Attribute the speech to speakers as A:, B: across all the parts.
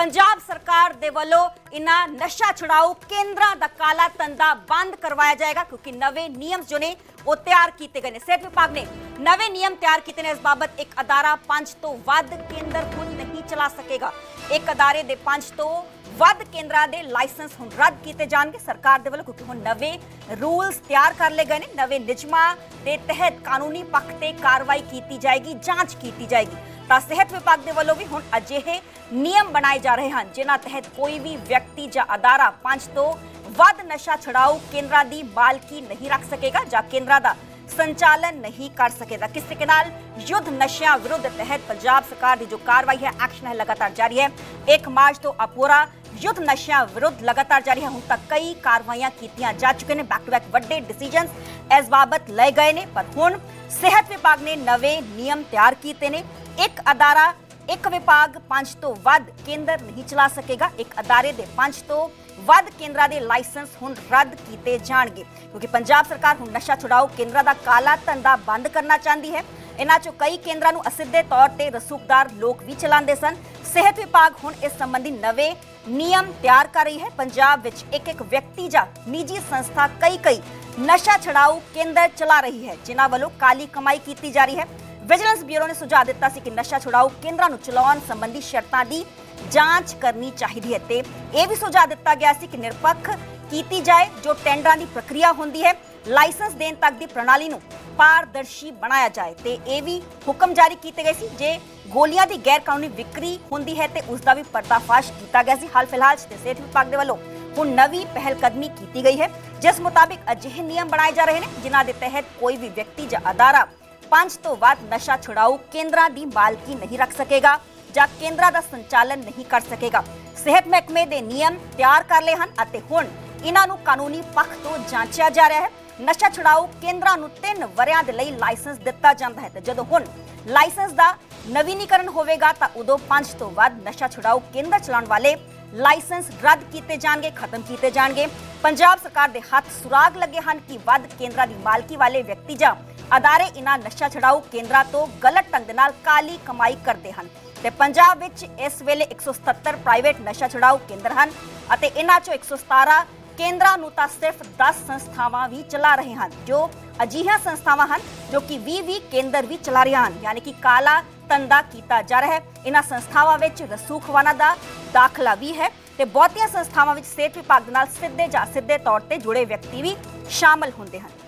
A: ਪੰਜਾਬ ਸਰਕਾਰ ਦੇ ਵੱਲੋਂ ਇਹਨਾਂ ਨਸ਼ਾ ਛੁਡਾਓ ਕੇਂਦਰਾਂ ਦਾ ਕਾਲਾ ਧੰਦਾ ਬੰਦ ਕਰਵਾਇਆ ਜਾਏਗਾ, ਕਿਉਂਕਿ ਨਵੇਂ ਨਿਯਮ ਜੋ ਨੇ ਉਹ ਤਿਆਰ ਕੀਤੇ ਗਏ ਨੇ। ਸਿਹਤ ਵਿਭਾਗ ਨੇ ਨਵੇਂ ਨਿਯਮ ਤਿਆਰ ਕੀਤੇ ਨੇ। ਇਸ ਬਾਬਤ ਇੱਕ ਅਦਾਰਾ ਪੰਜ ਤੋਂ ਵੱਧ ਕੇਂਦਰ ਹੁਣ ਨਹੀਂ ਚਲਾ ਸਕੇਗਾ। ਇੱਕ ਅਦਾਰੇ ਦੇ ਪੰਜ ਤੋਂ ਵੱਧ ਕੇਂਦਰਾਂ ਦੇ ਲਾਇਸੈਂਸ ਹੁਣ ਰੱਦ ਕੀਤੇ ਜਾਣਗੇ। ਸਰਕਾਰ ਦੇ ਵੱਲੋਂ, ਕਿਉਂਕਿ ਹੁਣ ਨਵੇਂ ਰੂਲਸ ਤਿਆਰ ਕਰ ਲਏ ਗਏ ਨੇ। ਨਵੇਂ ਨਿਯਮਾਂ ਦੇ ਤਹਿਤ ਕਾਨੂੰਨੀ ਪੱਖ ਤੇ ਕਾਰਵਾਈ ਕੀਤੀ ਜਾਏਗੀ, ਜਾਂਚ ਕੀਤੀ ਜਾਏਗੀ। ਤਾਂ ਸਿਹਤ ਵਿਭਾਗ ਦੇ ਵੱਲੋਂ ਵੀ ਹੁਣ ਅਜਿਹੇ ਨਿਯਮ ਬਣਾਏ ਜਾ ਰਹੇ ਹਨ ਜਿਨ੍ਹਾਂ ਤਹਿਤ ਕੋਈ ਵੀ ਵਿਅਕਤੀ ਜਾਂ ਅਦਾਰਾ ਪੰਜ ਤੋਂ ਵੱਧ ਨਸ਼ਾ ਛੁਡਾਊ ਕੇਂਦਰਾਂ ਦੀ ਮਾਲਕੀ ਨਹੀਂ ਰੱਖ ਸਕੇਗਾ ਜਾਂ ਕੇਂਦਰਾਂ ਦਾ ਸੰਚਾਲਨ ਨਹੀਂ ਕਰ ਸਕੇਗਾ ਕਿਸ ਤਰੀਕੇ ਨਾਲ ਯੁੱਧ ਨਸ਼ਿਆਂ ਵਿਰੁੱਧ ਤਹਿਤ ਪੰਜਾਬ ਸਰਕਾਰ ਦੀ ਜੋ ਕਾਰਵਾਈ ਹੈ ਐਕਸ਼ਨ ਹੈ ਲਗਾਤਾਰ ਜਾਰੀ ਹੈ 1 ਮਾਰਚ ਤੋਂ ਅਪੂਰਾ ਯੁੱਧ ਨਸ਼ਿਆਂ ਵਿਰੁੱਧ ਲਗਾਤਾਰ ਜਾਰੀ ਹੈ ਹੁਣ ਤੱਕ ਕਈ ਕਾਰਵਾਈਆਂ ਕੀਤੀਆਂ ਜਾ ਚੁੱਕੇ ਨੇ ਬੈਕ ਟੂ ਬੈਕ ਵੱਡੇ ਡਿਸੀਜਨਸ ਇਸ ਬਾਬਤ ਲਏ ਗਏ ਨੇ ਪਰ ਹੁਣ ਸਿਹਤ ਵਿਭਾਗ ਨੇ ਨਵੇਂ ਨਿਯਮ ਤਿਆਰ ਕੀਤੇ ਨੇ ਇੱਕ ਅਦਾਰਾ, ਇੱਕ ਵਿਭਾਗ ਪੰਜ ਤੋਂ ਵੱਧ ਕੇਂਦਰ ਨਹੀਂ ਚਲਾ ਸਕੇਗਾ। ਇੱਕ ਅਦਾਰੇ ਦੇ ਪੰਜ ਤੋਂ ਵੱਧ ਕੇਂਦਰਾਂ ਦੇ ਲਾਇਸੈਂਸ ਹੁਣ ਰੱਦ ਕੀਤੇ ਜਾਣਗੇ। ਕਿਉਂਕਿ ਪੰਜਾਬ ਸਰਕਾਰ ਹੁਣ ਨਸ਼ਾ ਛੁਡਾਊ ਕੇਂਦਰਾਂ ਦਾ ਕਾਲਾ ਧੰਦਾ ਬੰਦ ਕਰਨਾ ਚਾਹੁੰਦੀ ਹੈ। ਇਹਨਾਂ ਚੋਂ ਕਈ ਕੇਂਦਰਾਂ ਨੂੰ ਅਸਿੱਧੇ ਤੌਰ ਤੇ ਰਸੂਖਦਾਰ ਲੋਕ ਵੀ ਚਲਾਉਂਦੇ ਸਨ। ਸਿਹਤ ਵਿਭਾਗ ਹੁਣ ਇਸ ਸੰਬੰਧੀ ਨਵੇਂ ਨਿਯਮ ਤਿਆਰ ਕਰ ਰਹੀ ਹੈ। ਪੰਜਾਬ ਵਿੱਚ ਇੱਕ ਇੱਕ ਵਿਅਕਤੀ ਜਾਂ ਨਿੱਜੀ ਸੰਸਥਾ ਕਈ ਕਈ ਨਸ਼ਾ ਛੁਡਾਊ ਕੇਂਦਰ ਚਲਾ ਰਹੀ ਹੈ, ਜਿਨ੍ਹਾਂ ਵੱਲੋਂ ਕਾਲੀ ਕਮਾਈ ਕੀਤੀ ਜਾ ਰਹੀ ਹੈ। ਵਿਜੀਲੈਂਸ ਬਿਊਰੋ ਨੇ ਸੁਝਾਅ ਦਿੱਤਾ ਸੀ ਕਿ ਨਸ਼ਾ ਛੁਡਾਊ ਕੇਂਦਰਾਂ ਨੂੰ ਚਲਾਉਣ ਸੰਬੰਧੀ ਸ਼ਰਤਾਂ ਦੀ ਜਾਂਚ ਕਰਨੀ ਚਾਹੀਦੀ ਹੈ ਤੇ ਇਹ ਵੀ ਸੁਝਾਅ ਦਿੱਤਾ ਗਿਆ ਸੀ ਕਿ ਨਿਰਪੱਖ ਕੀਤੀ ਜਾਏ ਜੋ ਟੈਂਡਰਾਂ ਦੀ ਪ੍ਰਕਿਰਿਆ ਹੁੰਦੀ ਹੈ, ਲਾਇਸੈਂਸ ਦੇਣ ਤੱਕ ਦੀ ਪ੍ਰਣਾਲੀ ਨੂੰ ਪਾਰਦਰਸ਼ੀ ਬਣਾਇਆ ਜਾਏ ਤੇ ਇਹ ਵੀ ਹੁਕਮ ਜਾਰੀ ਕੀਤੇ ਗਏ ਸੀ, ਜੇ ਗੋਲੀਆਂ ਦੀ ਗੈਰ ਕਾਨੂੰਨੀ ਵਿਕਰੀ ਹੁੰਦੀ ਹੈ ਤੇ ਉਸ ਦਾ ਵੀ ਪਰਦਾਫਾਸ਼ ਕੀਤਾ ਗਿਆ ਸੀ। ਹਾਲ ਫਿਲਹਾਲ ਤੇ ਸਿਹਤ ਵਿਭਾਗ ਦੇ ਵੱਲੋਂ ਹੁਣ ਨਵੀਂ ਪਹਿਲ ਕਦਮੀ ਕੀਤੀ ਗਈ ਹੈ, ਜਿਸ ਮੁਤਾਬਿਕ ਅਜਿਹੇ ਨਿਯਮ ਬਣਾਏ ਜਾ ਰਹੇ ਨੇ, ਜਿਨ੍ਹਾਂ ਦੇ ਤਹਿਤ ਕੋਈ ਵੀ ਵਿਅਕਤੀ ਜਾਂ ਅਦਾਰਾ ਪੰਜ ਤੋਂ ਵੱਧ ਨਸ਼ਾ ਛੁਡਾਊ ਕੇਂਦਰਾਂ ਦੀ ਮਾਲਕੀ ਨਹੀਂ ਰੱਖ ਸਕੇਗਾ ਜਾਂ ਕੇਂਦਰਾਂ ਦਾ ਸੰਚਾਲਨ ਨਹੀਂ ਕਰ ਸਕੇਗਾ। ਸਿਹਤ ਮਹਿਕਮੇ ਦੇ ਨਿਯਮ ਤਿਆਰ ਕਰ ਲਏ ਹਨ ਅਤੇ ਹੁਣ ਇਹਨਾਂ ਨੂੰ ਕਾਨੂੰਨੀ ਪੱਖ ਤੋਂ ਜਾਂਚਿਆ ਜਾ ਰਿਹਾ ਹੈ। ਨਸ਼ਾ ਛੁਡਾਊ ਕੇਂਦਰਾਂ ਨੂੰ 3 ਵਰਿਆਂ ਦੇ ਲਈ ਲਾਇਸੈਂਸ ਦਿੱਤਾ ਜਾਂਦਾ ਹੈ ਤੇ ਜਦੋਂ ਹੁਣ ਲਾਇਸੈਂਸ ਦਾ ਨਵੀਨੀਕਰਨ ਹੋਵੇਗਾ ਤਾਂ ਉਦੋਂ ਪੰਜ ਤੋਂ ਵੱਧ ਨਸ਼ਾ ਛੁਡਾਊ ਕੇਂਦਰ ਚਲਾਉਣ ਵਾਲੇ ਲਾਇਸੈਂਸ ਰੱਦ ਕੀਤੇ ਜਾਣਗੇ, ਖਤਮ ਕੀਤੇ ਜਾਣਗੇ। ਪੰਜਾਬ ਸਰਕਾਰ ਦੇ ਹੱਥ ਸੁਰਾਗ ਲੱਗੇ ਹਨ ਕਿ ਵੱਧ ਕੇਂਦਰਾਂ ਦੀ ਮਾਲਕੀ ਵਾਲੇ ਵਿਅਕਤੀ ਜਾਂ ਅਦਾਰੇ ਇਹਨਾਂ ਨਸ਼ਾ ਛੁਡਾਊ ਕੇਂਦਰਾਂ ਤੋਂ ਗਲਤ ਢੰਗ ਦੇ ਨਾਲ ਕਾਲੀ ਕਮਾਈ ਕਰਦੇ ਹਨ ਤੇ ਪੰਜਾਬ ਵਿੱਚ ਇਸ ਵੇਲੇ 177 ਪ੍ਰਾਈਵੇਟ ਨਸ਼ਾ ਛੁਡਾਊ ਕੇਂਦਰ ਹਨ ਅਤੇ ਇਹਨਾਂ ਚੋਂ 117 ਕੇਂਦਰਾਂ ਨੂੰ ਤਾਂ ਸਿਰਫ 10 ਸੰਸਥਾਵਾਂ ਵੀ ਚਲਾ ਰਹੇ ਹਨ, ਜੋ ਅਜਿਹੀਆਂ ਸੰਸਥਾਵਾਂ ਹਨ ਜੋ ਕਿ 20-20 ਕੇਂਦਰ ਵੀ ਚਲਾ ਰਹੀਆਂ ਹਨ, ਯਾਨੀ ਕਿ ਕਾਲਾ ਧੰਦਾ ਕੀਤਾ ਜਾ ਰਿਹਾ ਹੈ। ਇਹਨਾਂ ਸੰਸਥਾਵਾਂ ਵਿੱਚ ਰਸੂਖਵਾਨਾ ਦਾ ਦਾਖਲਾ ਵੀ ਹੈ ਤੇ ਬਹੁਤੀਆਂ ਸੰਸਥਾਵਾਂ ਵਿੱਚ ਸਿਹਤ ਵਿਭਾਗ ਨਾਲ ਸਿੱਧੇ ਜਾਂ ਸਿੱਧੇ ਤੌਰ ਤੇ ਜੁੜੇ ਵਿਅਕਤੀ ਵੀ ਸ਼ਾਮਲ ਹੁੰਦੇ ਹਨ।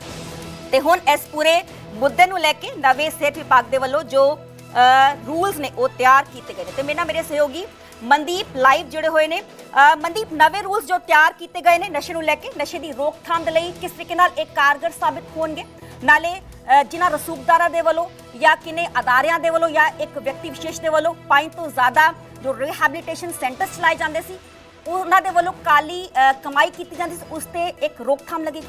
A: ਤੇ ਹੁਣ ਇਸ ਪੂਰੇ ਮੁੱਦੇ ਨੂੰ ਲੈ ਕੇ ਨਵੇਂ ਸਿਹਤ ਵਿਭਾਗ ਦੇ ਵੱਲੋਂ ਜੋ ਰੂਲਸ ਨੇ ਉਹ ਤਿਆਰ ਕੀਤੇ ਗਏ ਨੇ। ਤੇ ਮੇਰੇ ਨਾਲ ਮੇਰੇ ਸਹਿਯੋਗੀ ਮਨਦੀਪ ਲਾਈਵ ਜੁੜੇ ਹੋਏ ਨੇ। ਮਨਦੀਪ, ਨਵੇਂ ਰੂਲਸ ਜੋ ਤਿਆਰ ਕੀਤੇ ਗਏ ਨੇ ਨਸ਼ੇ ਨੂੰ ਲੈ ਕੇ, ਨਸ਼ੇ ਦੀ ਰੋਕਥਾਮ ਦੇ ਲਈ ਕਿਸ ਤਰੀਕੇ ਨਾਲ ਇਹ ਕਾਰਗਰ ਸਾਬਿਤ ਹੋਣਗੇ? ਨਾਲੇ ਜਿਨ੍ਹਾਂ ਰਸੂਖਦਾਰਾਂ ਦੇ ਵੱਲੋਂ ਜਾਂ ਕਿਨੇ ਅਦਾਰਿਆਂ ਦੇ ਵੱਲੋਂ ਜਾਂ ਇੱਕ ਵਿਅਕਤੀ ਵਿਸ਼ੇਸ਼ ਦੇ ਵੱਲੋਂ ਪੰਜ ਤੋਂ ਜ਼ਿਆਦਾ ਜੋ ਰਿਹੈਬਿਲਿਟੇਸ਼ਨ ਸੈਂਟਰ ਚਲਾਏ ਜਾਂਦੇ ਸੀ, ਉਹਨਾਂ ਦੇ ਵੱਲੋਂ ਕਾਲੀ ਕਮਾਈ ਕੀਤੀ ਜਾਂਦੀ ਸੀ, ਉਸ ਤੇ ਇੱਕ ਰੋਕਥਾਮ ਲੱਗੀ।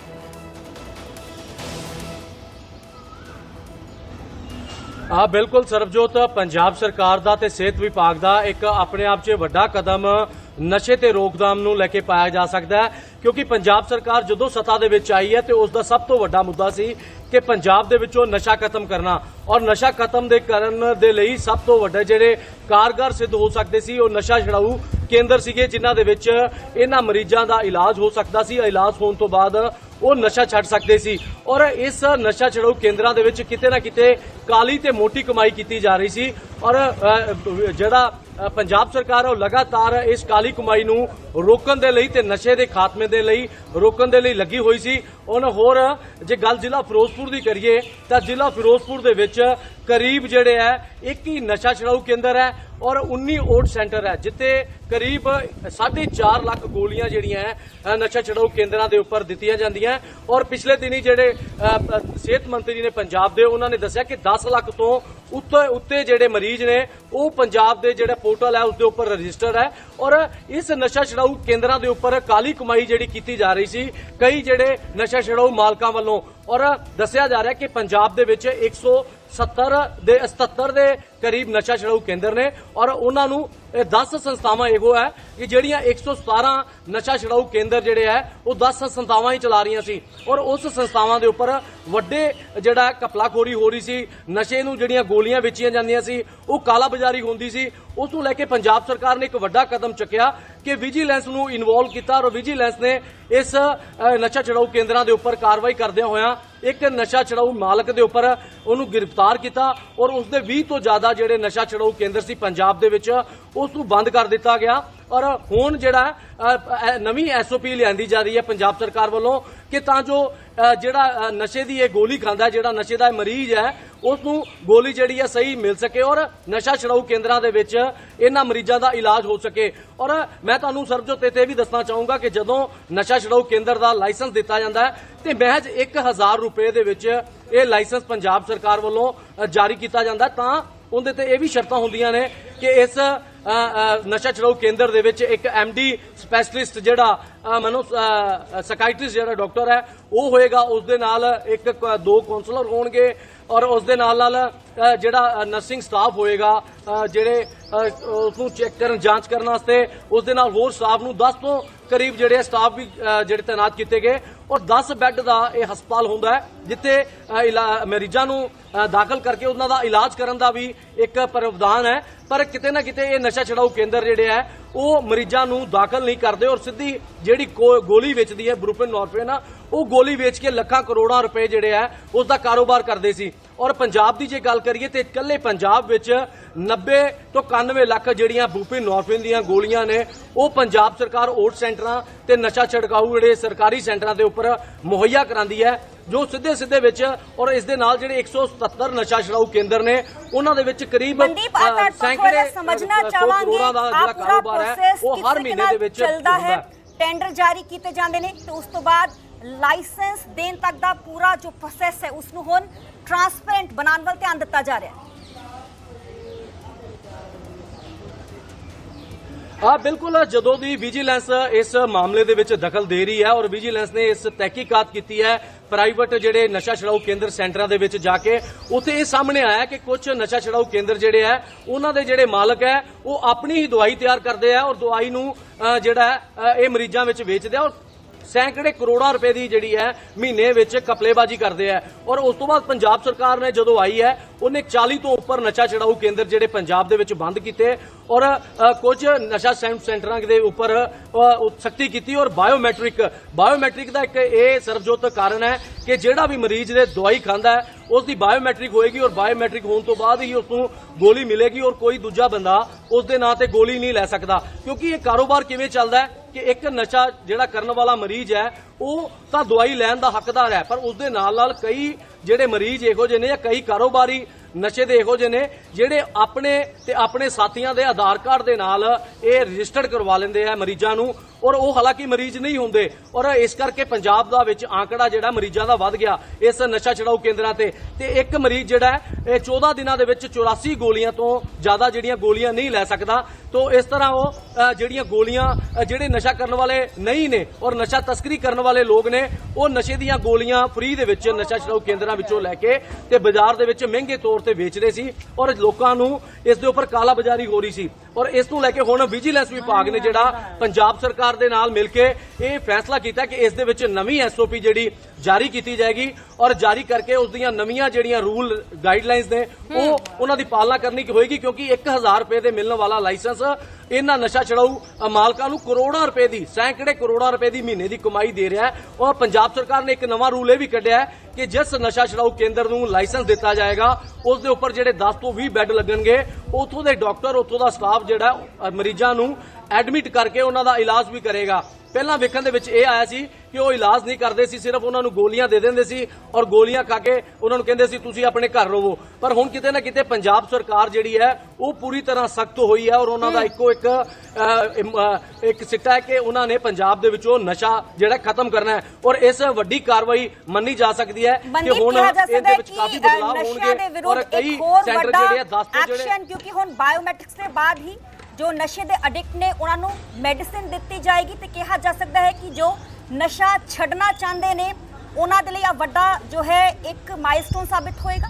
B: ਆ ਬਿਲਕੁਲ ਸਰਬਜੋਤ, ਪੰਜਾਬ ਸਰਕਾਰ ਦਾ ਤੇ ਸਿਹਤ ਵਿਭਾਗ ਦਾ ਇੱਕ ਆਪਣੇ ਆਪ 'ਚ ਵੱਡਾ ਕਦਮ ਨਸ਼ੇ ਤੇ ਰੋਕਥਾਮ ਨੂੰ ਲੈ ਕੇ ਪਾਇਆ ਜਾ ਸਕਦਾ ਹੈ, ਕਿਉਂਕਿ ਪੰਜਾਬ ਸਰਕਾਰ ਜਦੋਂ ਸੱਤਾ ਦੇ ਵਿੱਚ ਆਈ ਹੈ ਤੇ ਉਸ ਦਾ ਸਭ ਤੋਂ ਵੱਡਾ ਮੁੱਦਾ ਸੀ ਕਿ ਪੰਜਾਬ ਦੇ ਵਿੱਚੋਂ ਨਸ਼ਾ ਖਤਮ ਕਰਨਾ। ਔਰ ਨਸ਼ਾ ਖਤਮ ਦੇ ਕਰਨ ਦੇ ਲਈ ਸਭ ਤੋਂ ਵੱਡੇ ਜਿਹੜੇ ਕਾਰਗਰ ਸਿੱਧ ਹੋ ਸਕਦੇ ਸੀ, ਉਹ ਨਸ਼ਾ ਛਡਾਊ ਕੇਂਦਰ ਸੀਗੇ, ਜਿਨ੍ਹਾਂ ਦੇ ਵਿੱਚ ਇਹਨਾਂ ਮਰੀਜ਼ਾਂ ਦਾ ਇਲਾਜ ਹੋ ਸਕਦਾ ਸੀ। ਇਲਾਜ ਹੋਣ ਤੋਂ ਬਾਅਦ ਉਹ ਨਸ਼ਾ ਛੱਡ ਸਕਦੇ ਸੀ। ਔਰ ਇਸ ਨਸ਼ਾ ਛਡਾਊ ਕੇਂਦਰਾਂ ਦੇ ਵਿੱਚ ਕਿਤੇ ਨਾ ਕਿਤੇ ਕਾਲੀ ਤੇ ਮੋਟੀ ਕਮਾਈ ਕੀਤੀ ਜਾ ਰਹੀ ਸੀ। ਔਰ ਜਿਹੜਾ ਪੰਜਾਬ ਸਰਕਾਰ ਉਹ ਲਗਾਤਾਰ ਇਸ ਕਾਲੀ ਕਮਾਈ ਨੂੰ ਰੋਕਣ ਦੇ ਲਈ ਤੇ ਨਸ਼ੇ ਦੇ ਖਾਤਮੇ ਦੇ ਲਈ, ਰੋਕਣ ਦੇ ਲਈ ਲੱਗੀ ਹੋਈ ਸੀ। ਉਹਨਾਂ ਹੋਰ, ਜੇ ਗੱਲ ਜ਼ਿਲ੍ਹਾ ਫਿਰੋਜ਼ਪੁਰ ਦੀ ਕਰੀਏ, ਤਾਂ ਜ਼ਿਲ੍ਹਾ ਫਿਰੋਜ਼ਪੁਰ ਦੇ ਵਿੱਚ ਕਰੀਬ ਜਿਹੜੇ ਹੈ, ਇੱਕ ਹੀ ਨਸ਼ਾ ਛਡਾਊ ਕੇਂਦਰ ਹੈ ਔਰ 19 ਓਟ ਸੈਂਟਰ ਹੈ, ਜਿੱਥੇ ਕਰੀਬ 4.5 ਲੱਖ ਗੋਲੀਆਂ ਜਿਹੜੀਆਂ ਹੈ, ਨਸ਼ਾ ਛਡਾਊ ਕੇਂਦਰਾਂ ਦੇ ਉੱਪਰ ਦਿੱਤੀਆਂ ਜਾਂਦੀਆਂ ਔਰ ਪਿਛਲੇ ਦਿਨੀ ਜਿਹੜੇ ਸਿਹਤ ਮੰਤਰੀ ਨੇ ਪੰਜਾਬ ਦੇ, ਉਹਨਾਂ ਨੇ ਦੱਸਿਆ ਕਿ 10 ਲੱਖ ਤੋਂ ਉੱਤੇ ਉੱਤੇ ਜਿਹੜੇ ਮਰੀਜ਼ ਨੇ, ਉਹ ਪੰਜਾਬ ਦੇ ਜਿਹੜਾ ਪੋਰਟਲ ਹੈ ਉਸ ਦੇ ਉੱਪਰ ਰਜਿਸਟਰ ਹੈ ਔਰ ਇਸ ਨਸ਼ਾ ਛਡਾਊ ਕੇਂਦਰਾਂ ਦੇ ਉੱਪਰ ਕਾਲੀ ਕਮਾਈ ਜਿਹੜੀ ਕੀਤੀ ਜਾ ਰਹੀ ਸੀ, ਕਈ ਜਿਹੜੇ ਨਸ਼ਾ ਛਡਾਊ ਮਾਲਕਾਂ ਵੱਲੋਂ ਔਰ ਦੱਸਿਆ ਜਾ ਰਿਹਾ ਕਿ ਪੰਜਾਬ ਦੇ ਵਿੱਚ 170 ਦੇ 77 ਦੇ ਕਰੀਬ ਨਸ਼ਾ ਛਡਾਊ ਕੇਂਦਰ ਨੇ ਔਰ ਉਹਨਾਂ ਨੂੰ, ਇਹ 10 ਸੰਸਥਾਵਾਂ ਇਹੋ ਹੈ ਕਿ ਜਿਹੜੀਆਂ 117 ਨਸ਼ਾ ਛਡਾਊ ਕੇਂਦਰ ਜਿਹੜੇ ਹੈ, ਉਹ 10 ਸੰਸਥਾਵਾਂ ਹੀ ਚਲਾ ਰਹੀਆਂ ਸੀ। ਔਰ ਉਸ ਸੰਸਥਾਵਾਂ ਦੇ ਉੱਪਰ ਵੱਡੇ ਜਿਹੜਾ ਕਪਲਾਖੋਰੀ ਹੋ ਰਹੀ ਸੀ, ਨਸ਼ੇ ਨੂੰ ਜਿਹੜੀਆਂ ਗੋਲੀਆਂ ਵੇਚੀਆਂ ਜਾਂਦੀਆਂ ਸੀ, ਉਹ ਕਾਲਾ ਬਾਜ਼ਾਰੀ ਹੁੰਦੀ ਸੀ, ਉਸ ਨੂੰ ਲੈ ਕੇ ਪੰਜਾਬ ਸਰਕਾਰ ਨੇ ਇੱਕ ਵੱਡਾ ਕਦਮ ਚੁੱਕਿਆ ਕਿ ਵਿਜੀਲੈਂਸ ਨੂੰ ਇਨਵੋਲਵ ਕੀਤਾ ਔਰ ਵਿਜੀਲੈਂਸ ਨੇ ਇਸ ਨਸ਼ਾ ਛਡਾਊ ਕੇਂਦਰਾਂ ਦੇ ਉੱਪਰ ਕਾਰਵਾਈ ਕਰਦਿਆਂ ਹੋਇਆਂ ਇੱਕ ਨਸ਼ਾ ਛਡਾਊ ਮਾਲਕ ਦੇ ਉੱਪਰ ਉਹਨੂੰ ਗ੍ਰਿਫਤਾਰ ਕੀਤਾ ਔਰ ਉਸ ਦੇ 20 ਤੋਂ ਜ਼ਿਆਦਾ ਜਿਹੜੇ ਨਸ਼ਾ ਛਡਾਊ ਕੇਂਦਰ ਸੀ ਪੰਜਾਬ ਦੇ ਵਿੱਚ ਉਸ ਨੂੰ ਬੰਦ ਕਰ ਦਿੱਤਾ ਗਿਆ। ਔਰ ਹੁਣ ਜਿਹੜਾ ਅ, ਅ, ਨਵੀਂ ਐਸਓਪੀ ਲਿਆਂਦੀ ਜਾ ਰਹੀ ਹੈ ਪੰਜਾਬ ਸਰਕਾਰ ਵੱਲੋਂ ਕਿ ਤਾਂ ਜੋ ਜਿਹੜਾ ਨਸ਼ੇ ਦੀ ਇਹ ਗੋਲੀ ਖਾਂਦਾ ਜਿਹੜਾ ਨਸ਼ੇ ਦਾ ਇਹ ਮਰੀਜ਼ ਹੈ ਉਸ ਨੂੰ ਗੋਲੀ ਜਿਹੜੀ ਹੈ ਸਹੀ ਮਿਲ ਸਕੇ ਔਰ ਨਸ਼ਾ ਛਡਾਊ ਕੇਂਦਰਾਂ ਦੇ ਵਿੱਚ ਇਹਨਾਂ ਮਰੀਜ਼ਾਂ ਦਾ ਇਲਾਜ ਹੋ ਸਕੇ। ਔਰ ਮੈਂ ਤੁਹਾਨੂੰ ਸਰਬਜੋਤ ਇੱਥੇ ਵੀ ਦੱਸਣਾ ਚਾਹੂੰਗਾ ਕਿ ਜਦੋਂ ਨਸ਼ਾ ਛਡਾਊ ਕੇਂਦਰ ਦਾ ਲਾਇਸੈਂਸ ਦਿੱਤਾ ਜਾਂਦਾ ਹੈ ਤੇ ਮਹਿਜ 1000 ਰੁਪਏ ਦੇ ਵਿੱਚ ਇਹ ਲਾਇਸੈਂਸ ਪੰਜਾਬ ਸਰਕਾਰ ਵੱਲੋਂ ਜਾਰੀ ਕੀਤਾ ਜਾਂਦਾ ਤਾਂ ਉਹਦੇ ਤੇ ਇਹ ਵੀ ਸ਼ਰਤਾਂ ਹੁੰਦੀਆਂ ਨੇ ਕਿ ਇਸ ਨਸ਼ਾ ਛਡਾਊ ਕੇਂਦਰ ਦੇ ਵਿੱਚ ਇੱਕ ਐਮਡੀ ਸਪੈਸ਼ਲਿਸਟ ਜਿਹੜਾ ਅ, ਮਨੋ ਸਾਈਕਾਇਟ੍ਰਿਸਟ ਜਿਹੜਾ ਡਾਕਟਰ ਹੈ ਉਹ ਹੋਏਗਾ ਉਸ ਦੇ ਨਾਲ ਇੱਕ ਦੋ ਕਾਉਂਸਲਰ ਹੋਣਗੇ ਔਰ ਉਸ ਦੇ ਨਾਲ ਨਾਲ ਜਿਹੜਾ ਨਰਸਿੰਗ ਸਟਾਫ ਹੋਏਗਾ ਜਿਹੜੇ ਅ, ਉਸ ਨੂੰ ਚੈੱਕ ਕਰਨ ਜਾਂਚ ਕਰਨ ਵਾਸਤੇ ਉਸ ਦੇ ਨਾਲ ਹੋਰ ਸਟਾਫ ਨੂੰ 10 ਤੋਂ ਕਰੀਬ ਜਿਹੜੇ ਸਟਾਫ ਵੀ ਜਿਹੜੇ ਤਾਇਨਾਤ ਕੀਤੇ ਗਏ ਔਰ 10 ਬੈੱਡ ਦਾ ਇਹ ਹਸਪਤਾਲ ਹੁੰਦਾ ਹੈ, ਜਿੱਥੇ ਇਲਾ- ਮਰੀਜ਼ਾਂ ਨੂੰ ਦਾਖਲ ਕਰਕੇ ਉਹਨਾਂ ਦਾ ਇਲਾਜ ਕਰਨ ਦਾ ਵੀ ਇੱਕ ਪ੍ਰਾਵਧਾਨ ਹੈ। ਪਰ ਕਿਤੇ ਨਾ ਕਿਤੇ ਇਹ ਨਸ਼ਾ ਛਡਾਊ ਕੇਂਦਰ ਜਿਹੜੇ ਹੈ, ਉਹ ਮਰੀਜ਼ਾਂ ਨੂੰ ਦਾਖਲ ਨਹੀਂ ਕਰਦੇ ਔਰ ਸਿੱਧੀ ਜਿਹੜੀ ਕੋ- ਗੋਲੀ ਵੇਚਦੀ ਹੈ, ਬਰੂਪਨ ਨੋਰਫੇਨ ਉਹ ਗੋਲੀ ਵੇਚ ਕੇ ਲੱਖਾਂ ਕਰੋੜਾਂ ਰੁਪਏ ਜਿਹੜੇ ਹੈ ਉਸ ਦਾ ਕਾਰੋਬਾਰ ਕਰਦੇ ਸੀ। ਔਰ ਪੰਜਾਬ ਦੀ ਜੇ ਗੱਲ ਕਰੀਏ ਤੇ ਇਕੱਲੇ ਪੰਜਾਬ ਵਿੱਚ 90 ਤੋਂ 91 ਲੱਖ ਜਿਹੜੀਆਂ ਬਰੂਪਨ ਨੋਰਫੇਨ ਦੀਆਂ ਗੋਲੀਆਂ ਨੇ ਉਹ ਪੰਜਾਬ ਸਰਕਾਰ ਓਟ ਸੈਂਟਰਾਂ ਤੇ ਨਸ਼ਾ ਛਿੜਕਾਊ ਜਿਹੜੇ ਸਰਕਾਰੀ ਸੈਂਟਰਾਂ ਦੇ ਉੱਪਰ ਮੁਹੱਈਆ ਕਰਾਂਦੀ ਹੈ ਜੋ ਸਿੱਧੇ ਸਿੱਧੇ ਵਿੱਚ ਔਰ ਇਸ ਦੇ ਨਾਲ ਜਿਹੜੇ 177 ਨਸ਼ਾ ਛਡਾਊ ਕੇਂਦਰ ਨੇ ਉਹਨਾਂ ਦੇ ਵਿੱਚ ਕਰੀਬ ਸੈਂਕੜੇ
A: ਸਮਝਣਾ ਚਾਹਾਂਗੇ। ਆ ਪੂਰਾ ਪ੍ਰੋਸੈਸ
B: ਉਹ ਹਰ ਮਹੀਨੇ ਦੇ ਵਿੱਚ
A: ਚੱਲਦਾ ਹੈ
B: ਹੁੰਦਾ
A: ਟੈਂਡਰ ਜਾਰੀ ਕੀਤੇ ਜਾਂਦੇ ਨੇ ਤੇ ਉਸ ਤੋਂ ਬਾਅਦ ਲਾਇਸੈਂਸ ਦੇਣ ਤੱਕ ਦਾ ਪੂਰਾ ਜੋ ਪ੍ਰੋਸੈਸ ਹੈ ਉਸ ਨੂੰ ਹੁਣ ਟਰਾਂਸਪੇਰੈਂਟ ਬਣਾਉਣ ਵੱਲ ਧਿਆਨ ਦਿੱਤਾ ਜਾ ਰਿਹਾ ਹੈ।
B: ਹਾਂ ਬਿਲਕੁਲ, ਜਦੋਂ ਦੀ ਵਿਜੀਲੈਂਸ ਇਸ ਮਾਮਲੇ ਦੇ ਵਿੱਚ ਦਖਲ ਦੇ ਰਹੀ ਹੈ ਔਰ ਵਿਜੀਲੈਂਸ ਨੇ ਇਸ ਤਹਿਕੀਕਾਤ ਕੀਤੀ ਹੈ ਪ੍ਰਾਈਵੇਟ ਜਿਹੜੇ ਨਸ਼ਾ ਛਡਾਊ ਕੇਂਦਰ ਸੈਂਟਰਾਂ ਦੇ ਵਿੱਚ ਜਾ ਕੇ, ਉੱਥੇ ਇਹ ਸਾਹਮਣੇ ਆਇਆ ਕਿ ਕੁਝ ਨਸ਼ਾ ਛਡਾਊ ਕੇਂਦਰ ਜਿਹੜੇ ਹੈ, ਉਹਨਾਂ ਦੇ ਜਿਹੜੇ ਮਾਲਕ ਹੈ, ਉਹ ਆਪਣੀ ਹੀ ਦਵਾਈ ਤਿਆਰ ਕਰਦੇ ਆ ਔਰ ਦਵਾਈ ਨੂੰ ਜਿਹੜਾ ਇਹ ਮਰੀਜ਼ਾਂ ਵਿੱਚ ਵੇਚਦੇ ਆ ਔਰ ਸੈਂਕੜੇ ਕਰੋੜਾਂ ਰੁਪਏ ਦੀ ਜਿਹੜੀ ਹੈ ਮਹੀਨੇ ਵਿੱਚ ਕਪਲੇਬਾਜ਼ੀ ਕਰਦੇ ਆ। ਔਰ ਉਸ ਤੋਂ ਬਾਅਦ ਪੰਜਾਬ ਸਰਕਾਰ ਨੇ ਜਦੋਂ ਆਈ ਹੈ, ਉਹਨੇ 40 ਤੋਂ ਉੱਪਰ ਨਸ਼ਾ ਛਡਾਊ ਕੇਂਦਰ ਜਿਹੜੇ ਪੰਜਾਬ ਦੇ ਵਿੱਚ ਬੰਦ ਕੀਤੇ ਔਰ ਕੁਝ ਨਸ਼ਾ ਸੈਂ- ਸੈਂਟਰਾਂ ਦੇ ਉੱਪਰ ਸਖਤੀ ਕੀਤੀ ਔਰ ਬਾਇਓਮੈਟ੍ਰਿਕ ਬਾਇਓਮੈਟ੍ਰਿਕ ਦਾ ਇੱਕ ਇਹ ਸਰਬਜੋਤ ਕਾਰਨ ਹੈ ਕਿ ਜਿਹੜਾ ਵੀ ਮਰੀਜ਼ ਦੇ ਦਵਾਈ ਖਾਂਦਾ ਹੈ ਉਸ ਦੀ ਬਾਇਓਮੈਟ੍ਰਿਕ ਹੋਏਗੀ ਔਰ ਬਾਇਓਮੈਟ੍ਰਿਕ ਹੋਣ ਤੋਂ ਬਾਅਦ ਹੀ ਉਸ ਨੂੰ ਗੋਲੀ ਮਿਲੇਗੀ ਔਰ ਕੋਈ ਦੂਜਾ ਬੰਦਾ ਉਸ ਦੇ ਨਾਂ ਤੇ ਗੋਲੀ ਨਹੀਂ ਲੈ ਸਕਦਾ। ਕਿਉਂਕਿ ਇਹ ਕਾਰੋਬਾਰ ਕਿਵੇਂ ਚੱਲਦਾ ਹੈ ਕਿ ਇੱਕ ਨਸ਼ਾ ਜਿਹੜਾ ਕਰਨ ਵਾਲਾ ਮਰੀਜ਼ ਹੈ, ਉਹ ਤਾਂ ਦਵਾਈ ਲੈਣ ਦਾ ਹੱਕਦਾਰ ਹੈ, ਪਰ ਉਸ ਦੇ ਨਾਲ ਨਾਲ ਕਈ ਜਿਹੜੇ ਮਰੀਜ਼ ਇਹੋ ਜਿਹੇ ਨੇ ਜਾਂ ਕਈ ਕਾਰੋਬਾਰੀ ਨਸ਼ੇ ਦੇ ਇਹੋ ਜਿਹੇ ਨੇ, ਜਿਹੜੇ ਆਪਣੇ ਤੇ ਆਪਣੇ ਸਾਥੀਆਂ ਦੇ ਆਧਾਰ ਕਾਰਡ ਦੇ ਨਾਲ ਇਹ ਰਜਿਸਟਰਡ ਕਰਵਾ ਲੈਂਦੇ ਆ ਮਰੀਜ਼ਾਂ ਨੂੰ ਔਰ ਉਹ ਹਾਲਾਂਕਿ ਮਰੀਜ਼ ਨਹੀਂ ਹੁੰਦੇ ਔਰ ਇਸ ਕਰਕੇ ਪੰਜਾਬ ਦਾ ਵਿੱਚ ਆંકੜਾ ਜਿਹੜਾ ਮਰੀਜ਼ਾਂ ਦਾ ਵੱਧ ਗਿਆ ਇਸ ਨਸ਼ਾ ਛਡਾਊ ਕੇਂਦਰਾਂ ਤੇ। ਤੇ ਇੱਕ ਮਰੀਜ਼ ਜਿਹੜਾ ਇਹ 14 ਦਿਨਾਂ ਦੇ ਵਿੱਚ 84 ਗੋਲੀਆਂ ਤੋਂ ਜ਼ਿਆਦਾ ਜਿਹੜੀਆਂ ਗੋਲੀਆਂ ਨਹੀਂ ਲੈ ਸਕਦਾ, ਤੋਂ ਇਸ ਤਰ੍ਹਾਂ ਉਹ ਜਿਹੜੀਆਂ ਗੋਲੀਆਂ ਜਿਹੜੇ ਨਸ਼ਾ ਕਰਨ ਵਾਲੇ ਨਹੀਂ ਨੇ ਔਰ ਨਸ਼ਾ ਤਸਕਰੀ ਕਰਨ ਵਾਲੇ ਲੋਕ ਨੇ, ਉਹ ਨਸ਼ੇ ਦੀਆਂ ਗੋਲੀਆਂ ਫ੍ਰੀ ਦੇ ਵਿੱਚ ਨਸ਼ਾ ਛਡਾਊ ਕੇਂਦਰਾਂ ਵਿੱਚੋਂ ਲੈ ਕੇ ਤੇ ਬਾਜ਼ਾਰ ਦੇ ਵਿੱਚ ਮਹਿੰਗੇ ਤੌਰ ਤੇ ਵੇਚਦੇ ਸੀ ਔਰ ਲੋਕਾਂ ਨੂੰ ਇਸ ਦੇ ਉੱਪਰ ਕਾਲਾ ਬਾਜ਼ਾਰੀ ਹੋ ਰਹੀ ਸੀ। ਔਰ ਇਸ ਨੂੰ ਲੈ ਕੇ ਹੁਣ ਵਿਜੀਲੈਂਸ ਵਿਭਾਗ ਨੇ ਜਿਹੜਾ ਪੰਜਾਬ ਸਰਕਾਰ ਦੇ ਨਾਲ ਮਿਲ ਕੇ ਇਹ ਫੈਸਲਾ ਕੀਤਾ ਕਿ ਇਸ ਦੇ ਵਿੱਚ ਨਵੀਂ ਐਸਓਪੀ ਜਿਹੜੀ ਜਾਰੀ ਕੀਤੀ ਜਾਏਗੀ ਔਰ ਜਾਰੀ ਕਰਕੇ ਉਸ ਦੀਆਂ ਨਵੀਆਂ ਜਿਹੜੀਆਂ ਰੂਲ ਗਾਈਡਲਾਈਨਸ ਨੇ, ਉਹ ਉਹਨਾਂ ਦੀ ਪਾਲਣਾ ਕਰਨੀ ਹੋਏਗੀ ਕਿਉਂਕਿ 1000 ਰੁਪਏ ਦੇ ਮਿਲਣ ਵਾਲਾ ਲਾਇਸੈਂਸ, ਇਹਨਾਂ ਨਸ਼ਾ ਛਡਾਊ ਮਾਲਕਾਂ ਨੂੰ ਕਰੋੜਾਂ ਰੁਪਏ ਦੀ, ਸੈਂਕੜੇ ਕਰੋੜਾਂ ਰੁਪਏ ਦੀ ਮਹੀਨੇ ਦੀ ਕਮਾਈ ਦੇ ਰਿਹਾ ਹੈ ਔਰ ਪੰਜਾਬ ਸਰਕਾਰ ਨੇ ਇੱਕ ਨਵਾਂ ਰੂਲ ਇਹ ਵੀ ਕੱਢਿਆ ਹੈ ਕਿ ਜਿਸ ਨਸ਼ਾ ਛਡਾਊ ਕੇਂਦਰ ਨੂੰ ਲਾਇਸੈਂਸ ਦਿੱਤਾ ਜਾਏਗਾ ਉਸ ਦੇ ਉੱਪਰ ਜਿਹੜੇ 10 ਤੋਂ 20 ਬੈੱਡ ਲੱਗਣਗੇ, ਉਥੋਂ ਦੇ ਡਾਕਟਰ, ਉਥੋਂ ਦਾ ਸਟਾਫ ਜਿਹੜਾ ਮਰੀਜ਼ਾਂ ਨੂੰ ਐਡਮਿਟ ਕਰਕੇ ਉਹਨਾਂ ਦਾ ਇਲਾਜ ਵੀ ਕਰੇਗਾ। ਪਹਿਲਾਂ ਵੇਖਣ ਦੇ ਵਿੱਚ ਇਹ ਆਇਆ ਸੀ ਕਿ ਉਹ ਇਲਾਜ ਨਹੀਂ ਕਰਦੇ ਸੀ ਸਿਰਫ ਉਹਨਾਂ ਨੂੰ ਗੋਲੀਆਂ ਦੇ ਦਿੰਦੇ ਸੀ ਔਰ ਗੋਲੀਆਂ ਖਾ ਕੇ ਉਹਨਾਂ ਨੂੰ ਕਹਿੰਦੇ ਸੀ ਤੁਸੀਂ ਆਪਣੇ ਘਰ ਰਹੋ ਪਰ ਹੁਣ ਕਿਤੇ ਨਾ ਕਿਤੇ ਪੰਜਾਬ ਸਰਕਾਰ ਜਿਹੜੀ ਹੈ ਉਹ ਪੂਰੀ ਤਰ੍ਹਾਂ ਸਖਤ ਹੋਈ ਹੈ ਔਰ ਉਹਨਾਂ ਦਾ ਇੱਕੋ ਇੱਕ ਇੱਕ ਸਿੱਟਾ ਹੈ ਕਿ ਉਹਨਾਂ ਨੇ ਪੰਜਾਬ ਦੇ ਵਿੱਚੋਂ ਨਸ਼ਾ ਜਿਹੜਾ ਖਤਮ ਕਰਨਾ ਹੈ ਔਰ ਇਸ ਵੱਡੀ ਕਾਰਵਾਈ ਮੰਨੀ ਜਾ ਸਕਦੀ ਹੈ ਕਿ ਹੁਣ ਇਹਦੇ ਵਿੱਚ ਕਾਫੀ ਬਦਲਾਅ ਹੋਣਗੇ ਔਰ ਕਈ ਸੈਂਟਰ ਜਿਹੜੇ ਆ 10 ਤੋਂ ਜਿਹੜੇ
A: ਐਕਸ਼ਨ ਕਿਉਂਕਿ ਹੁਣ ਬਾਇਓਮੈਟ੍ਰਿਕਸ ਦੇ ਬਾਅਦ ਹੀ ਜੋ ਨਸ਼ੇ ਦੇ ਅਡਿਕਟ ਨੇ ਉਹਨਾਂ ਨੂੰ ਮੈਡੀਸਿਨ ਦਿੱਤੀ ਜਾਏਗੀ ਤੇ ਕਿਹਾ ਜਾ ਸਕਦਾ ਹੈ ਕਿ ਜੋ ਨਸ਼ਾ ਛੱਡਣਾ ਚਾਹੁੰਦੇ ਨੇ, ਉਹਨਾਂ ਦੇ ਲਈ ਆ ਵੱਡਾ ਜੋ ਹੈ ਇੱਕ ਮਾਈਲਸਟੋਨ ਸਾਬਿਤ ਹੋਏਗਾ।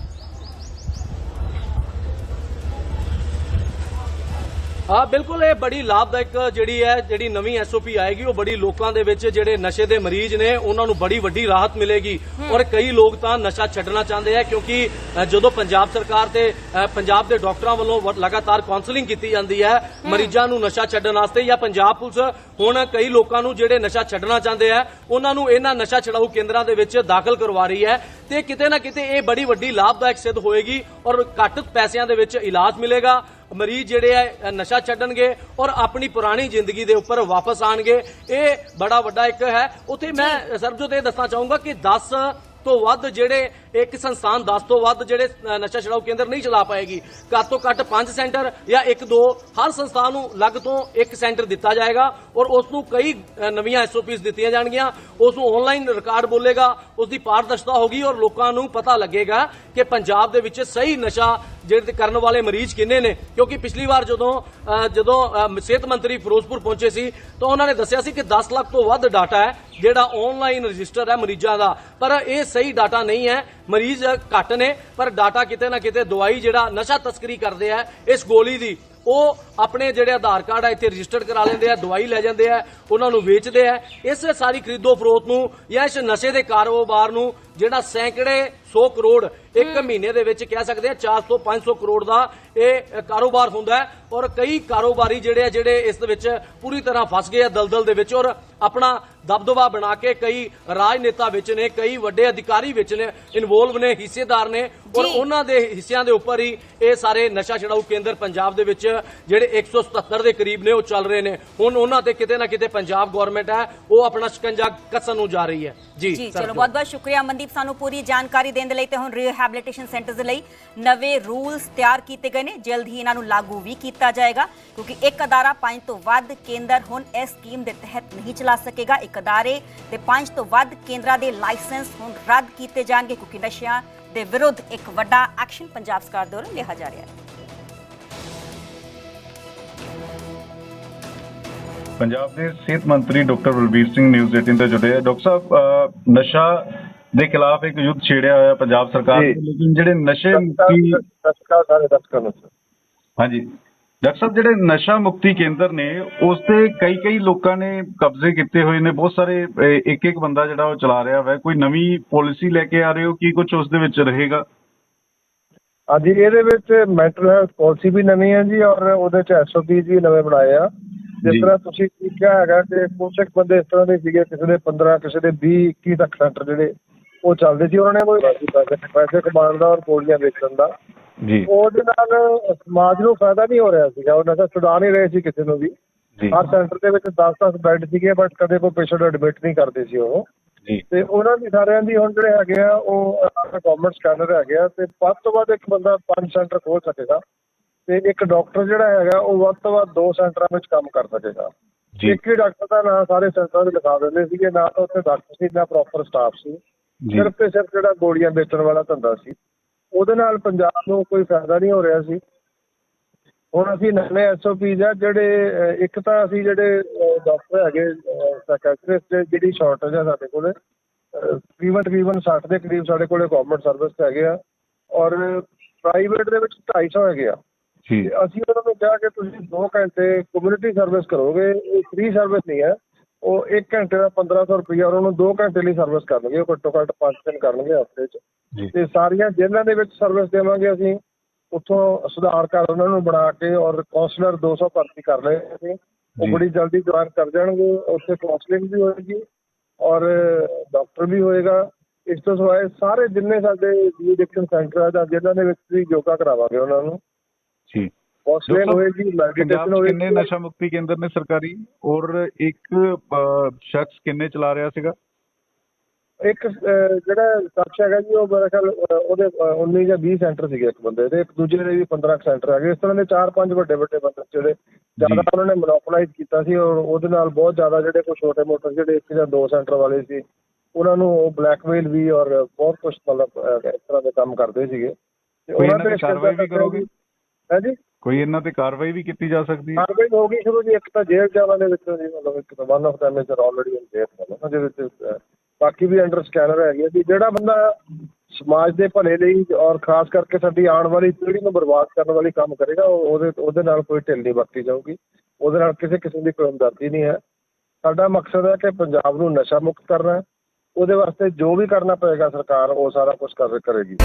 B: ਹਾਂ ਬਿਲਕੁਲ ਇਹ ਬੜੀ ਲਾਭਦਾਇਕ ਜਿਹੜੀ ਹੈ ਜਿਹੜੀ ਨਵੀਂ ਐਸਓਪੀ ਆਏਗੀ ਉਹ ਬੜੀ ਲੋਕਾਂ ਦੇ ਵਿੱਚ ਜਿਹੜੇ ਨਸ਼ੇ ਦੇ ਮਰੀਜ਼ ਨੇ ਉਹਨਾਂ ਨੂੰ ਬੜੀ ਵੱਡੀ ਰਾਹਤ ਮਿਲੇਗੀ। ਔਰ ਕਈ ਲੋਕ ਤਾਂ ਨਸ਼ਾ ਛੱਡਣਾ ਚਾਹੁੰਦੇ ਆ ਕਿਉਂਕਿ ਜਦੋਂ ਪੰਜਾਬ ਸਰਕਾਰ ਤੇ ਪੰਜਾਬ ਦੇ ਡਾਕਟਰਾਂ ਵੱਲੋਂ ਲਗਾਤਾਰ ਕਾਉਂਸਲਿੰਗ ਕੀਤੀ ਜਾਂਦੀ ਹੈ। ਮਰੀਜ਼ਾਂ ਨੂੰ ਨਸ਼ਾ ਛੱਡਣ ਵਾਸਤੇ ਜਾਂ ਪੰਜਾਬ ਪੁਲਿਸ ਹੁਣ ਕਈ ਲੋਕਾਂ ਨੂੰ ਜਿਹੜੇ ਨਸ਼ਾ ਛੱਡਣਾ ਚਾਹੁੰਦੇ ਆ ਉਹਨਾਂ ਨੂੰ ਇਹਨਾਂ ਨਸ਼ਾ ਛਡਾਊ ਕੇਂਦਰਾਂ ਦੇ ਵਿੱਚ ਦਾਖਲ ਕਰਵਾ ਰਹੀ ਹੈ। ਤੇ ਕਿਤੇ ਨਾ ਕਿਤੇ ਇਹ ਬੜੀ ਵੱਡੀ ਲਾਭਦਾਇਕ ਸਿੱਧ ਹੋਏਗੀ ਔਰ ਘੱਟ ਪੈਸਿਆਂ ਦੇ ਵਿੱਚ ਇਲਾਜ ਮਿਲੇਗਾ। ਮਰੀਜ਼ ਜਿਹੜੇ ਆ ਨਸ਼ਾ ਛੱਡਣਗੇ ਔਰ ਆਪਣੀ ਪੁਰਾਣੀ ਜ਼ਿੰਦਗੀ ਦੇ ਉੱਪਰ ਵਾਪਸ ਆਣਗੇ। ਇਹ ਬੜਾ ਵੱਡਾ ਇੱਕ ਹੈ। ਉੱਥੇ ਮੈਂ ਸਰਬਜੋਤ ਇਹ ਦੱਸਣਾ ਚਾਹੂੰਗਾ ਕਿ 10 ਤੋਂ ਵੱਧ ਜਿਹੜੇ ਇੱਕ ਸੰਸਥਾਨ 10 ਤੋਂ ਵੱਧ ਜਿਹੜੇ ਨਸ਼ਾ ਛਡਾਊ ਕੇਂਦਰ ਨਹੀਂ ਚਲਾ ਪਾਏਗੀ। ਘੱਟ ਤੋਂ ਘੱਟ 5 ਸੈਂਟਰ ਜਾਂ ਇੱਕ ਦੋ ਹਰ ਸੰਸਥਾਨ ਨੂੰ ਲੱਗ ਤੋਂ ਇੱਕ ਸੈਂਟਰ ਦਿੱਤਾ ਜਾਏਗਾ ਔਰ ਉਸ ਨੂੰ ਕਈ ਅ, ਨਵੀਆਂ ਐਸਓਪੀਸ ਦਿੱਤੀਆਂ ਜਾਣਗੀਆਂ। ਉਸ ਨੂੰ ਆਨਲਾਈਨ ਰਿਕਾਰਡ ਬੋਲੇਗਾ ਉਸ ਦੀ ਪਾਰਦਰਸ਼ਤਾ ਹੋਗੀ ਔਰ ਲੋਕਾਂ ਨੂੰ ਪਤਾ ਲੱਗੇਗਾ ਕਿ ਪੰਜਾਬ ਦੇ ਵਿੱਚ ਸਹੀ ਨਸ਼ਾ ਜਿਹੜੇ ਕਰਨ ਵਾਲੇ ਮਰੀਜ਼ ਕਿੰਨੇ ਨੇ? ਕਿਉਂਕਿ ਪਿਛਲੀ ਵਾਰ ਜਦੋਂ ਜਦੋਂ ਸਿਹਤ ਮੰਤਰੀ ਫਿਰੋਜ਼ਪੁਰ ਪਹੁੰਚੇ ਸੀ, ਤਾਂ ਉਹਨਾਂ ਨੇ ਦੱਸਿਆ ਸੀ ਕਿ 10 ਲੱਖ ਤੋਂ ਵੱਧ ਡਾਟਾ ਹੈ, ਜਿਹੜਾ ਆਨਲਾਈਨ ਰਜਿਸਟਰ ਹੈ ਮਰੀਜ਼ਾਂ ਦਾ। ਪਰ ਇਹ ਸਹੀ ਡਾਟਾ ਨਹੀਂ ਹੈ। ਮਰੀਜ਼ ਘੱਟ ਨੇ, ਪਰ ਡਾਟਾ ਕਿਤੇ ਨਾ ਕਿਤੇ ਦਵਾਈ ਜਿਹੜਾ ਨਸ਼ਾ ਤਸਕਰੀ ਕਰਦੇ ਆ, ਇਸ ਗੋਲੀ ਦੀ, ਉਹ ਆਪਣੇ ਜਿਹੜੇ ਆਧਾਰ ਕਾਰਡ ਆ, ਇੱਥੇ ਰਜਿਸਟਰਡ ਕਰਾ ਲੈਂਦੇ ਆ, ਦਵਾਈ ਲੈ ਜਾਂਦੇ ਆ, ਉਹਨਾਂ ਨੂੰ ਵੇਚਦੇ ਆ। ਇਸ ਸਾਰੀ ਖਰੀਦੋ ਫਰੋਤ ਨੂੰ ਜਾਂ ਇਸ ਨਸ਼ੇ ਦੇ ਕਾਰੋਬਾਰ ਨੂੰ ਜਿਹੜਾ ਸੈਂਕੜੇ 100 ਕਰੋੜ ਇੱਕ ਮਹੀਨੇ ਦੇ ਵਿੱਚ ਕਹਿ ਸਕਦੇ ਆ 400 500 ਕਰੋੜ ਦਾ ਇਹ ਕਾਰੋਬਾਰ ਹੁੰਦਾ ਹੈ ਔਰ ਕਈ ਕਾਰੋਬਾਰੀ ਜਿਹੜੇ ਆ ਜਿਹੜੇ ਇਸ ਦੇ ਵਿੱਚ ਪੂਰੀ ਤਰ੍ਹਾਂ ਫਸ ਗਏ ਆ ਦਲਦਲ ਦੇ ਵਿੱਚ ਔਰ ਆਪਣਾ ਦਬਦਬਾ ਬਣਾ ਕੇ ਕਈ ਰਾਜਨੇਤਾ ਵਿੱਚ ਨੇ ਕਈ ਵੱਡੇ ਅਧਿਕਾਰੀ ਵਿੱਚ ਨੇ ਇਨਵੋਲਵ ਨੇ ਹਿੱਸੇਦਾਰ ਨੇ ਔਰ। ਉਹਨਾਂ ਦੇ ਹਿੱਸਿਆਂ ਦੇ ਉੱਪਰ ਹੀ ਇਹ ਸਾਰੇ ਨਸ਼ਾ ਛਡਾਊ ਕੇਂਦਰ ਪੰਜਾਬ ਦੇ ਵਿੱਚ ਜਿਹੜੇ 177 ਦੇ ਕਰੀਬ ਨੇ ਉਹ ਚੱਲ ਰਹੇ ਨੇ। ਹੁਣ ਉਹਨਾਂ ਤੇ ਕਿਤੇ ਨਾ ਕਿਤੇ ਪੰਜਾਬ ਗਵਰਨਮੈਂਟ ਹੈ ਉਹ ਆਪਣਾ ਸ਼ਿਕੰਜਾ ਕੱਸਣ ਨੂੰ ਜਾ ਰਹੀ ਹੈ। ਜੀ
A: ਚਲੋ ਬਹੁਤ ਬਹੁਤ ਸ਼ੁਕਰੀਆ ਮਨਦੀਪ ਸਾਨੂੰ ਪੂਰੀ ਜਾਣਕਾਰੀ ਦੇਣ ਦੇ ਲਈ ਤੇ ਹੁਣ ਰੀਹੈਬਿਲਿਟੇਸ਼ਨ ਸੈਂਟਰਸ ਦੇ ਲਈ ਨਵੇਂ ਰੂਲਸ ਤਿਆਰ ਕੀਤੇ ਗਏ ਨੇ, ਜਲਦ ਹੀ ਇਹਨਾਂ ਨੂੰ ਲਾਗੂ ਵੀ ਕੀਤਾ ਜਾਏਗਾ, ਕਿਉਂਕਿ ਇੱਕ ਅਦਾਰਾ ਪੰਜ ਤੋਂ ਵੱਧ ਕੇਂਦਰ ਹੁਣ ਇਸ ਸਕੀਮ ਦੇ ਤਹਿਤ ਨਹੀਂ ਚਲਾ ਸਕੇਗਾ। ਇੱਕ ਅਦਾਰੇ ਤੇ ਪੰਜ ਤੋਂ ਵੱਧ ਕੇਂਦਰਾਂ ਦੇ ਲਾਇਸੈਂਸ ਹੁਣ ਰੱਦ ਕੀਤੇ ਜਾਣਗੇ, ਕਿਉਂਕਿ ਨਸ਼ਿਆਂ ਦੇ ਵਿਰੁੱਧ ਇੱਕ ਵੱਡਾ ਐਕਸ਼ਨ ਪੰਜਾਬ ਸਰਕਾਰ ਦੁਆਰਾ ਲਿਆ ਜਾ ਰਿਹਾ ਹੈ।
C: ਪੰਜਾਬ ਦੇ ਸਿਹਤ ਮੰਤਰੀ ਡਾਕਟਰ ਬਲਬੀਰ ਸਿੰਘ ਨਿਊਜ਼ 18 ਤੋਂ ਜੁੜੇ ਡਾਕਟਰ ਸਾਹਿਬ ਨਸ਼ਾ ਦੇ ਖਿਲਾਫ ਇੱਕ ਯੁੱਧ ਛੇੜਿਆ ਹੋਇਆ ਪੰਜਾਬ ਸਰਕਾਰ ਨੇ। ਲੇਕਿਨ ਜਿਹੜੇ ਨਸ਼ੇ ਮੁਕਤੀ
D: ਸਾਰੇ ਦਸਕਾ ਨੂੰ
C: ਹਾਂਜੀ। ਡਾਕਟਰ ਸਾਹਿਬ ਜਿਹੜੇ ਨਸ਼ਾ ਮੁਕਤੀ ਕੇਂਦਰ ਨੇ ਉਸ ਤੇ ਕਈ ਕਈ ਲੋਕਾਂ ਨੇ ਕਬਜ਼ੇ ਕੀਤੇ ਹੋਏ ਨੇ। ਬਹੁਤ ਸਾਰੇ ਇੱਕ ਇੱਕ ਬੰਦਾ ਜਿਹੜਾ ਉਹ ਚਲਾ ਰਿਹਾ ਹੈ ਕੋਈ ਨਵੀਂ ਪਾਲਿਸੀ ਲੈ ਕੇ ਆ ਰਹੇ ਹੋ ਕੀ ਕੁਝ ਉਸ ਦੇ ਵਿੱਚ ਰਹੇਗਾ?
D: ਹਾਂਜੀ ਇਹਦੇ ਵਿੱਚ ਮੈਂਟਲ ਹੈਲਥ ਪਾਲਿਸੀ ਵੀ ਨਵੀਂ ਹੈ ਜੀ ਔਰ ਉਹਦੇ ਚ ਐਸਓਪੀ ਵੀ ਨਵੇਂ ਬਣਾਏ ਆ। ਜਿਸ ਤਰ੍ਹਾਂ ਤੁਸੀਂ ਕਿਹਾ ਹੈਗਾ ਕਿ ਕੁਝ ਬੰਦੇ ਇਸ ਤਰ੍ਹਾਂ ਦੇ ਸੀਗੇ ਕਿਸੇ ਦੇ 15 ਕਿਸੇ ਦੇ 20 21 ਤੱਕ ਸੈਂਟਰ ਜਿਹੜੇ ਉਹ ਚੱਲਦੇ ਸੀ ਉਹਨਾਂ ਨੇ ਕੋਈ ਰਾਜੀ ਪੈਸੇ ਪੈਸੇ ਕਮਾਉਣ ਦਾ ਔਰ ਗੋਲੀਆਂ ਵੇਚਣ ਦਾ।
C: ਜੀ।
D: ਉਹਦੇ ਨਾਲ ਸਮਾਜ ਨੂੰ ਫਾਇਦਾ ਨਹੀਂ ਹੋ ਰਿਹਾ ਸੀਗਾ। ਉਹ ਨਸ਼ਾ ਛੁਡਾ ਨਹੀਂ ਰਹੇ ਸੀ ਕਿਸੇ ਨੂੰ ਵੀ। ਹਰ ਸੈਂਟਰ ਦੇ ਵਿੱਚ 10-10 ਬੈੱਡ ਸੀਗੇ ਬਟ ਕਦੇ ਕੋਈ ਪੇਸ਼ੈਂਟ ਐਡਮਿਟ ਨਹੀਂ ਕਰਦੇ ਸੀ ਉਹ।
C: ਜੀ।
D: ਤੇ ਉਹਨਾਂ ਦੀ ਸਾਰਿਆਂ ਦੀ ਹੁਣ ਜਿਹੜੇ ਹੈਗੇ ਆ ਉਹ ਗਵਰਨਮੈਂਟ ਸਕੈਨਰ ਹੈਗੇ ਆ ਤੇ ਵੱਧ ਤੋਂ ਵੱਧ ਇੱਕ ਬੰਦਾ ਪੰਜ ਸੈਂਟਰ ਖੋਲ ਸਕੇਗਾ। ਤੇ ਇੱਕ ਡਾਕਟਰ ਜਿਹੜਾ ਹੈਗਾ ਉਹ ਵੱਧ ਤੋਂ ਵੱਧ ਦੋ ਸੈਂਟਰਾਂ ਵਿੱਚ ਕੰਮ ਕਰ ਸਕੇਗਾ। ਇੱਕ ਹੀ ਡਾਕਟਰ ਦਾ ਨਾਂ ਸਾਰੇ ਸੈਂਟਰਾਂ 'ਤੇ ਲਿਖਾ ਦਿੰਦੇ ਸੀਗੇ ਨਾ ਤਾਂ ਉੱਥੇ ਡਾਕਟਰ ਸੀ ਨਾ ਪ੍ਰੋਪਰ ਸਟਾਫ ਸੀ। ਸਿਰਫ ਤੇ ਸਿਰਫ ਜਿਹੜਾ ਗੋਲੀਆਂ ਵੇਚਣ ਵਾਲਾ ਧੰਦਾ ਸੀ ਉਹਦੇ ਨਾਲ ਪੰਜਾਬ ਨੂੰ ਕੋਈ ਫਾਇਦਾ ਨਹੀਂ ਹੋ ਰਿਹਾ ਸੀ। ਹੁਣ ਅਸੀਂ ਨਵੇਂ ਐਸਓਪੀਜ਼ ਆ ਜਿਹੜੇ ਇੱਕ ਤਾਂ ਅਸੀਂ ਜਿਹੜੇ ਡਾਕਟਰ ਹੈਗੇ ਸਾਈਕੈਟ੍ਰਿਸਟ ਜਿਹੜੀ ਸ਼ਾਰਟੇਜ ਆ ਸਾਡੇ ਕੋਲੇ ਤਕਰੀਬਨ ਤਕਰੀਬਨ 60 ਦੇ ਕਰੀਬ ਸਾਡੇ ਕੋਲੇ ਗਵਰਨਮੈਂਟ ਸਰਵਿਸ ਤੇ ਹੈਗੇ ਆ ਔਰ ਪ੍ਰਾਈਵੇਟ ਦੇ ਵਿੱਚ 250 ਹੈਗੇ ਆ।
C: ਜੀ।
D: ਅਸੀਂ ਉਹਨਾਂ ਨੂੰ ਕਿਹਾ ਕਿ ਤੁਸੀਂ 2 ਘੰਟੇ ਕਮਿਊਨਿਟੀ ਸਰਵਿਸ ਕਰੋਗੇ ਇਹ ਫ੍ਰੀ ਸਰਵਿਸ ਨਹੀਂ ਹੈ। ਉਹ 1 ਘੰਟੇ ਦਾ 1500 ਰੁਪਈਆ ਉਹਨਾਂ ਨੂੰ 2 ਘੰਟੇ ਲਈ ਸਰਵਿਸ ਕਰਨਗੇ ਉਹ ਘੱਟੋ ਘੱਟ 5 ਦਿਨ ਕਰਨਗੇ ਹਫ਼ਤੇ 'ਚ। ਤੇ ਸਾਰੀਆਂ ਜੇਲ੍ਹਾਂ ਦੇ ਵਿੱਚ ਸਰਵਿਸ ਦੇਵਾਂਗੇ ਅਸੀਂ। ਉੱਥੋਂ ਸੁਧਾਰ ਕਰ ਉਹਨਾਂ ਨੂੰ ਬਣਾ ਕੇ ਔਰ ਕਾਉਂਸਲਰ 200 ਭਰਤੀ ਕਰ ਲਏ ਅਸੀਂ। ਉਹ। ਬੜੀ ਜਲਦੀ ਜੁਆਇਨ ਕਰ ਜਾਣਗੇ। ਉੱਥੇ ਕਾਉਂਸਲਿੰਗ ਵੀ ਹੋਏਗੀ ਔਰ ਡਾਕਟਰ ਵੀ ਹੋਏਗਾ। ਇਸ ਤੋਂ ਸਿਵਾਏ ਸਾਰੇ ਜਿੰਨੇ ਸਾਡੇ ਡੀਡਿਕਸ਼ਨ ਸੈਂਟਰ ਆ ਜਾਂ ਜਿਨ੍ਹਾਂ ਦੇ ਵਿੱਚ ਵੀ ਯੋਗਾ ਕਰਾਵਾਂਗੇ ਉਹਨਾਂ ਨੂੰ।
C: ਜੀ। ਡਾਕਟਰ,
D: ਹੋਏਗੀ ਮੈਡੀਟੇਸ਼ਨ
C: 'ਚ ਕਿੰਨੇ
D: ਹੋਏਗੀ
C: ਨਸ਼ਾ ਮੁਕਤੀ ਕੇਂਦਰ ਨੇ ਸਰਕਾਰੀ? ਔਰ ਇੱਕ ਸ਼ਖਸ ਕਿੰਨੇ ਚਲਾ ਰਿਹਾ ਸੀਗਾ?
D: ਇੱਕ ਜਿਹੜਾ ਸ਼ਖਸ ਹੈਗਾ ਜੀ ਉਹ ਮੇਰੇ ਖਿਆਲ ਉਹਦੇ ਅਹ, 19 ਜਾਂ 20 ਸੈਂਟਰ ਸੀਗੇ ਇੱਕ ਬੰਦੇ ਦੇ। ਇੱਕ ਦੂਜੇ ਦੇ ਵੀ 15 ਕੁ ਸੈਂਟਰ ਹੈਗੇ ਇਸ ਤਰ੍ਹਾਂ ਦੇ ਚਾਰ ਪੰਜ ਵੱਡੇ ਵੱਡੇ ਬੰਦੇ ਜਿਹੜੇ ਜ਼ਿਆਦਾ। ਉਹਨਾਂ ਨੇ ਮੋਨੋਪੋਲਾਈਜ਼ ਕੀਤਾ ਸੀ ਔਰ ਉਹਦੇ ਨਾਲ ਬਹੁਤ ਜ਼ਿਆਦਾ ਜਿਹੜੇ ਕੋਈ ਛੋਟੇ ਮੋਟੇ ਜਿਹੜੇ ਇੱਕ ਜਾਂ ਦੋ ਸੈਂਟਰ ਵਾਲੇ ਸੀ ਉਹਨਾਂ ਨੂੰ ਉਹ ਬਲੈਕਮੇਲ ਵੀ ਔਰ ਬਹੁਤ ਕੁਝ ਮਤਲਬ ਇਸ ਤਰ੍ਹਾਂ ਦੇ ਕੰਮ ਕਰਦੇ ਸੀਗੇ। ਤੇ
C: ਇਹਨਾਂ ਤੇ ਕਾਰਵਾਈ ਵੀ ਕਰੋਗੇ?
D: ਹੈ ਜੀ?
C: ਕੋਈ ਇਹਨਾਂ ਤੇ ਕਾਰਵਾਈ ਵੀ ਕੀਤੀ ਜਾ ਸਕਦੀ ਹੈ?
D: ਕਾਰਵਾਈ ਹੋ ਗਈ ਸ਼ੁਰੂ ਜੀ, ਇੱਕ ਤਾਂ ਜੇਲ੍ਹ ਜਾਵਾਂ ਦੇ ਵਿੱਚੋਂ ਜੀ ਮਤਲਬ ਇੱਕ ਤਾਂ one of them is already in jail ਮਤਲਬ ਉਹਦੇ ਵਿੱਚ ਬਾਕੀ ਵੀ ਅੰਡਰ ਸਕੈਨਰ ਹੈਗੇ ਵੀ ਜਿਹੜਾ ਬੰਦਾ ਸਮਾਜ ਦੇ ਭਲੇ ਲਈ ਔਰ ਖਾਸ ਕਰਕੇ ਸਾਡੀ ਆਉਣ ਵਾਲੀ ਪੀੜ੍ਹੀ ਨੂੰ ਬਰਬਾਦ ਕਰਨ ਵਾਲੀ ਕੰਮ ਕਰੇਗਾ ਉਹਦੇ ਉਹਦੇ ਨਾਲ ਕੋਈ ਢਿੱਲ ਨਹੀਂ ਵਰਤੀ ਜਾਊਗੀ। ਉਹਦੇ ਨਾਲ ਕਿਸੇ ਕਿਸਮ ਦੀ ਕੋਈ ਹਮਦਰਦੀ ਨਹੀਂ ਹੈ। ਸਾਡਾ ਮਕਸਦ ਹੈ ਕਿ ਪੰਜਾਬ ਨੂੰ ਨਸ਼ਾ ਮੁਕਤ ਕਰਨਾ ਉਹਦੇ ਵਾਸਤੇ ਜੋ ਵੀ ਕਰਨਾ ਪਏਗਾ ਸਰਕਾਰ, ਉਹ ਸਾਰਾ ਕੁਝ ਕਰ, ਕਰੇਗੀ।